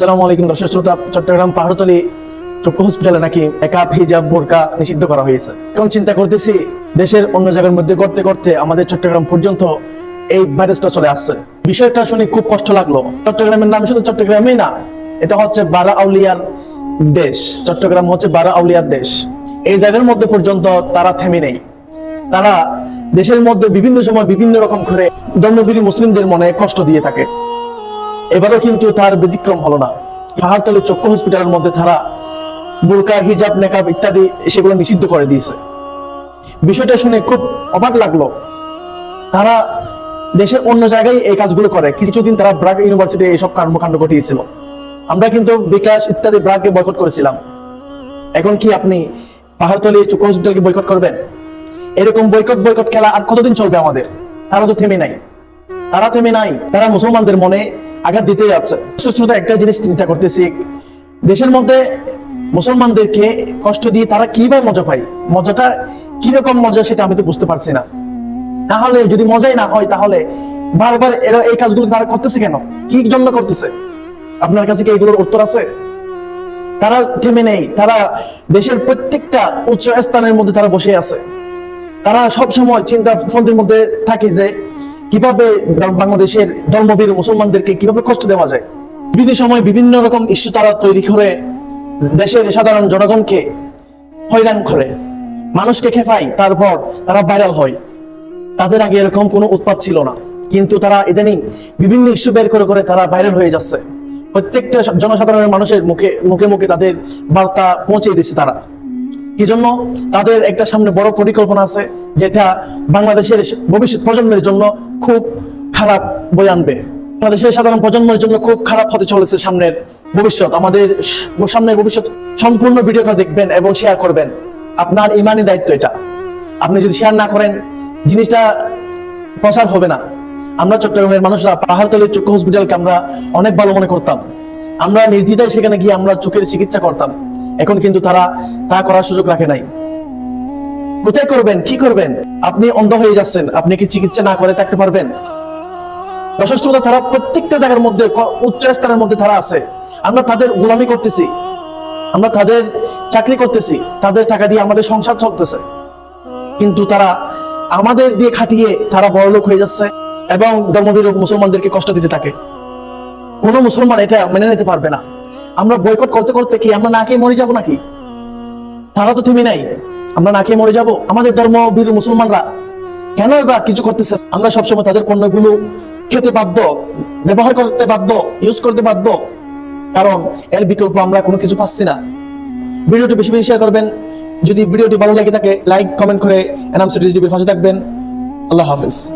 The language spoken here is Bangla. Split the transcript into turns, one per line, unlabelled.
আসসালামু আলাইকুম দর্শক শ্রোতা, চট্টগ্রাম পাহাড়তলি চক্ষু হসপিটালে নাকি হিজাব বোরকা নিষিদ্ধ করা হয়েছে। এখন চিন্তা করতেছি, দেশের অন্য জায়গার মধ্যে করতে করতে আমাদের চট্টগ্রাম পর্যন্ত এই ভাইরাসটা চলে আসছে। বিষয়টা শুনে খুব কষ্ট লাগল। চট্টগ্রামের নাম শুধু চট্টগ্রামেই না, এটা হচ্ছে বারা আউলিয়ার দেশ। চট্টগ্রাম হচ্ছে বারা আউলিয়ার দেশ। এই জায়গার মধ্যে পর্যন্ত তারা থেমে নেই। তারা দেশের মধ্যে বিভিন্ন সময় বিভিন্ন রকম করে ধর্মবিরী মুসলিমদের মনে কষ্ট দিয়ে থাকে। এবারও কিন্তু তার ব্যতিক্রম হলো না। পাহাড়তলি চক্ষু হসপিটালের মধ্যে তারা বুরকা হিজাব, নেকাব ইত্যাদি সেগুলো নিষিদ্ধ করে দিয়েছে। বিষয়টা শুনে খুব অবাক লাগল। তারা দেশের অন্য জায়গায় এই কাজগুলো করে। কিছুদিন তারা ব্রাক ইউনিভার্সিটি এইসব কর্মকাণ্ড ঘটিয়েছিল। আমরা কিন্তু বিকাশ ইত্যাদি ব্রাককে বয়কট করেছিলাম। এখন কি আপনি পাহাড়তলি চক্ষু হসপিটালকে বয়কট করবেন? এরকম বয়কট বয়কট খেলা আর কতদিন চলবে আমাদের? তারা তো থেমে নাই। তারা থেমে নাই। তারা মুসলমানদের মনে আঘাত দিতে যাচ্ছে সুস্থতা একটা জিনিস চিন্তা করতেছি। দেশের মধ্যে মুসলমানদেরকে কষ্ট দিয়ে তারা কীভাবে মজা পায়? মজাটা কীরকম মজা সেটা আমি তো বুঝতে পারছি না। তাহলে যদি মজাই না হয়, তাহলে বারবার এরা এই কাজগুলো তারা করতেছে কেন? কি জন্য করতেছে? আপনার কাছে কি এগুলোর উত্তর আছে? তারা থেমে নেই। তারা দেশের প্রত্যেকটা উচ্চ স্থানের মধ্যে তারা বসে আছে। তারা সব সময় চিন্তা ফন্দির মধ্যে থাকে যে কীভাবে বাংলাদেশের ধর্মবীর মুসলমানদেরকে কীভাবে কষ্ট দেওয়া যায়? বিভিন্ন সময় বিভিন্ন রকম ইস্যু তারা তৈরি করে দেশের সাধারণ জনগণকে হয়রান করে। মানুষকে খেপায়, তারপর তারা ভাইরাল হয়। তাদের আগে এরকম কোনো উৎপাত ছিল না। কিন্তু তারা ইদানিং বিভিন্ন ইস্যু বের করে করে তারা ভাইরাল হয়ে যাচ্ছে। প্রত্যেকটা জনসাধারণের মানুষের মুখে মুখে মুখে তাদের বার্তা পৌঁছে দিচ্ছে তারা। কি জন্য তাদের একটা সামনে বড় পরিকল্পনা আছে, যেটা বাংলাদেশের ভবিষ্যৎ প্রজন্মের জন্য খুব খারাপ বই আনবে। বাংলাদেশের সাধারণ প্রজন্মের জন্য খুব খারাপ হতে চলেছে সামনের ভবিষ্যৎ। আমাদের সামনের ভবিষ্যৎ সম্পূর্ণ ভিডিওটা দেখবেন এবং শেয়ার করবেন। আপনার ইমানি দায়িত্ব এটা। আপনি যদি শেয়ার না করেন, জিনিসটা প্রচার হবে না। আমরা চট্টগ্রামের মানুষরা পাহাড়তলি চক্ষু হসপিটালকে আমরা অনেক ভালো মনে করতাম। আমরা নির্দ্বিধায় সেখানে গিয়ে আমরা চোখের চিকিৎসা করতাম। এখন কিন্তু তারা তা করার সুযোগ রাখে নাই। কোথায় করবেন? কি করবেন? আপনি অন্ধ হয়ে যাচ্ছেন। আপনি কি চিকিৎসা না করে থাকতে পারবেন? তারা প্রত্যেকটা জায়গার মধ্যে উচ্চ মধ্যে তারা আছে। আমরা তাদের গোলামি করতেছি। আমরা তাদের চাকরি করতেছি। তাদের টাকা দিয়ে আমাদের সংসার চলতেছে। কিন্তু তারা আমাদের দিয়ে খাটিয়ে তারা বড়লোক হয়ে যাচ্ছে এবং ধর্মবীর মুসলমানদেরকে কষ্ট দিতে থাকে। কোন মুসলমান এটা মেনে নিতে পারবে না। আমরা বয়কট করতে করতে কি আমরা না খেয়ে মরে যাব নাকি? তারা তো থেমে নাই। আমরা না খেয়ে মরে যাব? আমাদের ধর্মবীর মুসলমানরা কেন বা কিছু করতেছে? আমরা সবসময় তাদের পণ্যগুলো খেতে বাধ্য, ব্যবহার করতে বাধ্য ইউজ করতে বাধ্য। কারণ এর বিকল্প আমরা কোনো কিছু পাচ্ছি না। ভিডিওটি বেশি বেশি শেয়ার করবেন। যদি ভিডিওটি ভালো লাগে থাকে লাইক কমেন্ট করে এনাম সিটির পাশে থাকবেন। আল্লাহ হাফিজ।